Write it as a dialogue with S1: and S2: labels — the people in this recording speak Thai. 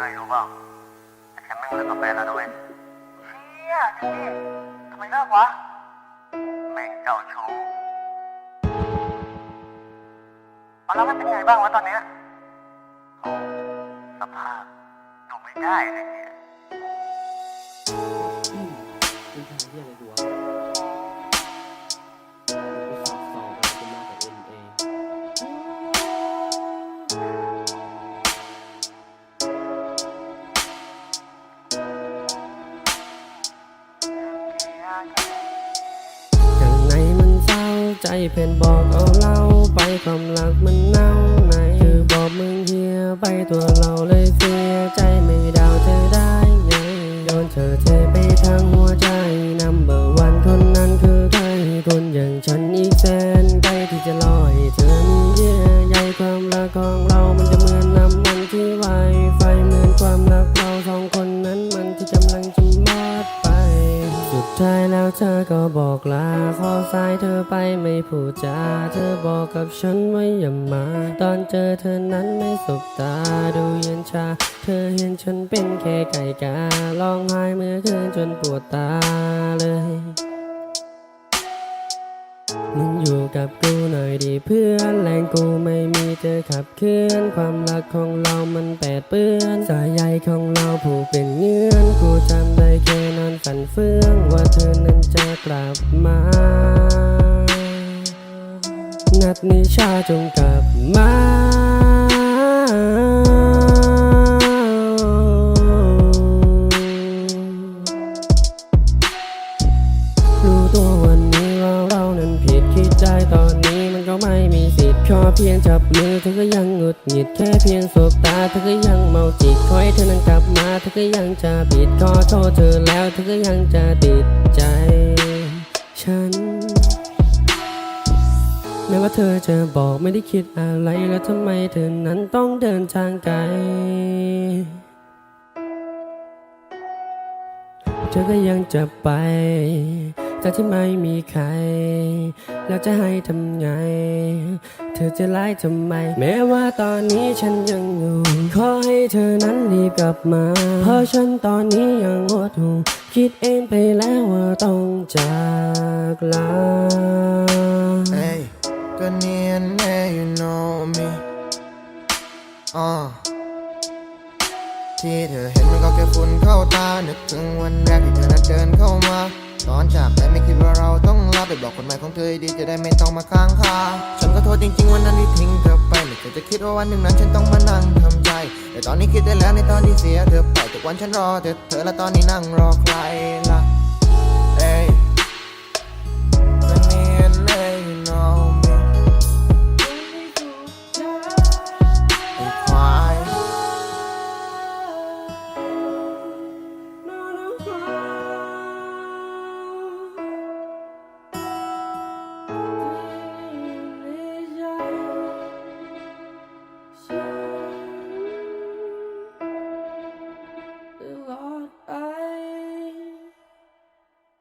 S1: นายรู้เปล่าฉันไม่เลิกกับแฟนแล้วด้วยเชี่ยพี่ทำไมเลิกวะ แม่งเจ้าชู้เอาแล้วมันเป็นไงบ้างวะตอนเนี้ยโอ้สภาพดูไม่ได้เลย
S2: ข้างในมันเศร้าใจเพ่นบอกเอาเล่าไปความรักมันเน่าในคือบอกมึงเฮียไปตัวเราเลยเสียใจไม่ดาวเธอได้ไงโดนเธอเทไปทางหัวใจนัมเบอร์วันคนนั้นคือใครคนอย่างฉันอีกแสนใกล้ที่จะลอยเธอมีเยื่อใยความรักของเรามัน เธอก็บอกลา ขอสายเธอไปไม่พูดจา เธอบอกกับฉันว่าอย่ามา ตอนเจอเธอนั้นไม่สบตา ดูเย็นชา เธอเห็นฉันเป็นแค่ไก่การ้องไห้เมื่อคืนจนปวดตาเลยมึงอยู่กับกูหน่อยดีเพื่อนแรงกูไม่มีเธอขับเคลื่อนความรักของเรามันแปดเปื้อนสายใยของเราผูกเป็นเงื่อนกูจำได้แค่ ฝันเฟื่องว่าเธอนั้นจะกลับมา นัดนิชาจงกลับมา มีสิทธิ์ขอเพียงจับมือเธอก็ยังหงุดหงิดแค่เพียงสบตาเธอก็ยังเมาจิตขอให้เธอนั้นกลับมาเธอก็ยังจะผิดขอโทษเธอแล้วเธอก็ยังจะติดใจ ฉัน แม้ว่าเธอจะบอกไม่ได้คิดอะไรแล้วทำไมเธอนั้นต้องเดินทางไกลเธอก็ยังจะไป จากที่ไม่มีใคร แล้วจะให้ทำไง เธอจะไล่ทำไม แม้ว่าตอนนี้ฉันยังอยู่ ขอให้เธอนั้นรีบกลับมา เพราะฉันตอนนี้ยังหดหูคิดเองไปแล้วว่าต้องจากลา
S3: Hey, good near, yeah, you know me. อ่าที่เธอเห็นมันก็แค่ฝุ่นเข้าตานึกถึงวันแรกที่เธอนัดเดินเข้ามา ตอนจากไปไม่คิดว่าเราต้องลาไปบอกคนใหม่ของเธอดีจะได้ไม่ต้องมาค้างคาฉันก็โทษจริงๆวันนั้นที่ทิ้งเธอไปไม่เคยจะคิดว่าวันหนึ่งนั้นฉันต้องมานั่งทำใจ แต่ตอนนี้คิดได้แล้วในตอนที่เสียเธอไปทุกวันฉันรอเธอเธอและตอนนี้นั่งรอใครล่ะ